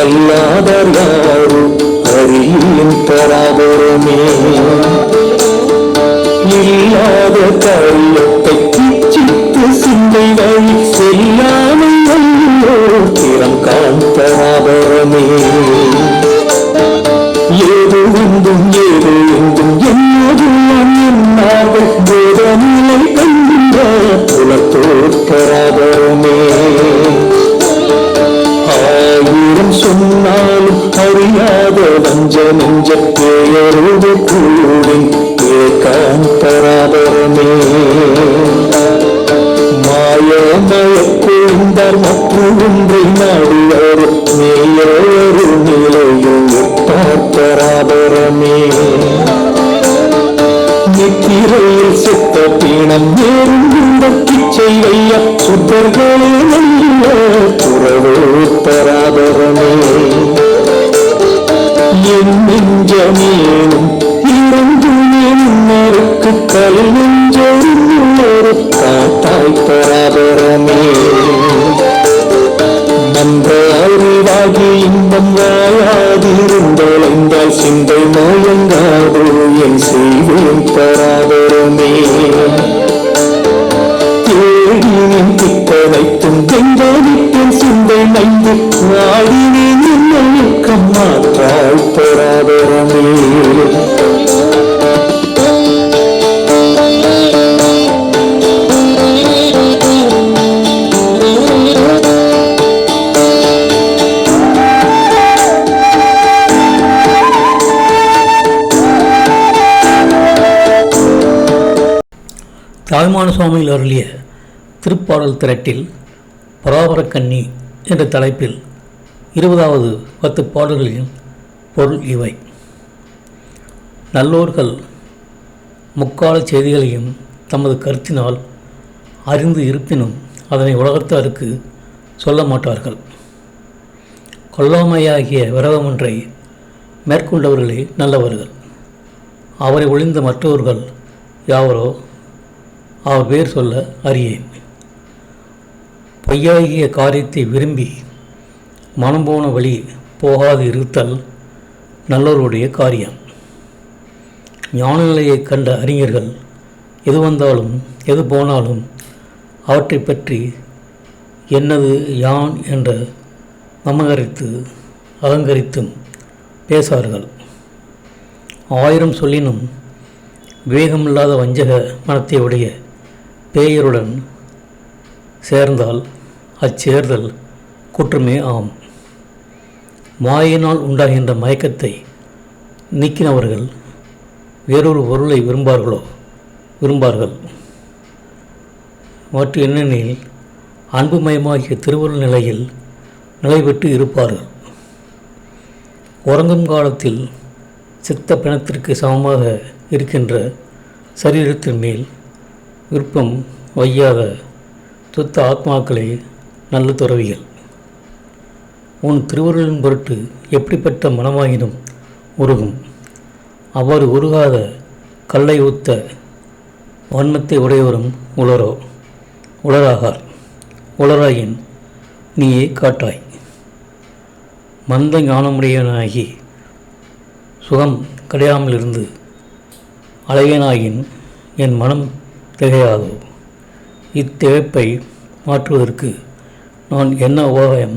மற்ற கல்லாதர் அறியின் பராபரமே. இல்லாத காரியத்தை கிச்சித்து சிந்தை வழி செல்லாமல் திறம் காண் காண்பராபரமே ஏது எங்கும் ஏது எங்கும் என்னோடு என்னாக என்னார்கள் வேதநிலை கண்ட புலத்தோர் பராபரம். பெயரோடு கூடும் ஏகான் பராபரமே. மாயமயக்குந்தார் மற்றொன்றை நாடுவார் மேயோரு நிலையும் விட்டார் பராபரமே. நித்திரையில் சுத்த பீணம் ஏறும் கிச்சை வைய சுத்தர்களே நல்ல துறவோ பராபரமே. என் நெஞ்சமேனும் இறந்துமேனும் மறுக்கு கல் நெஞ்சொரு காட்டாய் பராபரமே. நம்ப அறிவாகி இன்பம் வாயாதிருந்தொலைந்தால் சிந்தை மயங்காதோ என் செய்வேன் பராபரமே. தேடினேன் திட்டனைத்தும் தெங்கோடித்தேன் சிந்தை மைந்து ஒழுக்கம் மாற்றால் பொறாதரமே தாய்மான சுவாமியில் அருளிய திருப்பாடல் திரட்டில் பராபரக்கன்னி என்ற தலைப்பில் இருபதாவது பத்து பாடல்களின் பொருள் இவை. நல்லோர்கள் முக்கால செய்திகளையும் தமது கருத்தினால் அறிந்து இருப்பினும் அதனை உலகத்தாருக்கு சொல்ல மாட்டார்கள். கொல்லாமையாகிய விரதம் ஒன்றை மேற்கொண்டவர்களே நல்லவர்கள். அவரை ஒளிந்த மற்றவர்கள் யாவரோ அவர் பேர் சொல்ல அறியேன். பொய்யாகிய காரியத்தை விரும்பி மனம் போன வழி போகாது இருத்தல் நல்லவருடைய காரியம். யானநிலையைக் கண்ட அறிஞர்கள் எது வந்தாலும் எது போனாலும் அவற்றை பற்றி என்னது யான் என்ற மமகரித்து அலங்கரித்தும் பேசார்கள். ஆயிரம் சொல்லினும் விவேகமில்லாத வஞ்சக மனத்தை உடைய பேயருடன் சேர்ந்தால் அச்சேர்தல் குற்றமே ஆம். மாயினால் உண்டாகின்ற மயக்கத்தை நீக்கினவர்கள் வேறொரு பொருளை விரும்பார்களோ? விரும்பார்கள். மற்றும் என்னெனில் அன்புமயமாகிய திருவருள் நிலையில் நிலை பெற்று இருப்பார்கள். உறங்கும் காலத்தில் சித்த பிணத்திற்கு சமமாக இருக்கின்ற சரீரத்தின் மேல் விருப்பம் வையாத சுத்த ஆத்மாக்களே நல்ல துறவிகள். உன் திருவருளின் பொருட்டு எப்படிப்பட்ட மனமாயினும் உருகும். அவ்வாறு உருகாத கல்லை ஊத்த வன்மத்தை உடையவரும் உளரோ உளராகார். உளராயின் நீயே காட்டாய் மந்த ஞானமுடையவனாகி சுகம் கிடையாமல் இருந்து என் மனம் திகையாதோ? இத்திகைப்பை மாற்றுவதற்கு நான் என்ன உபாயம்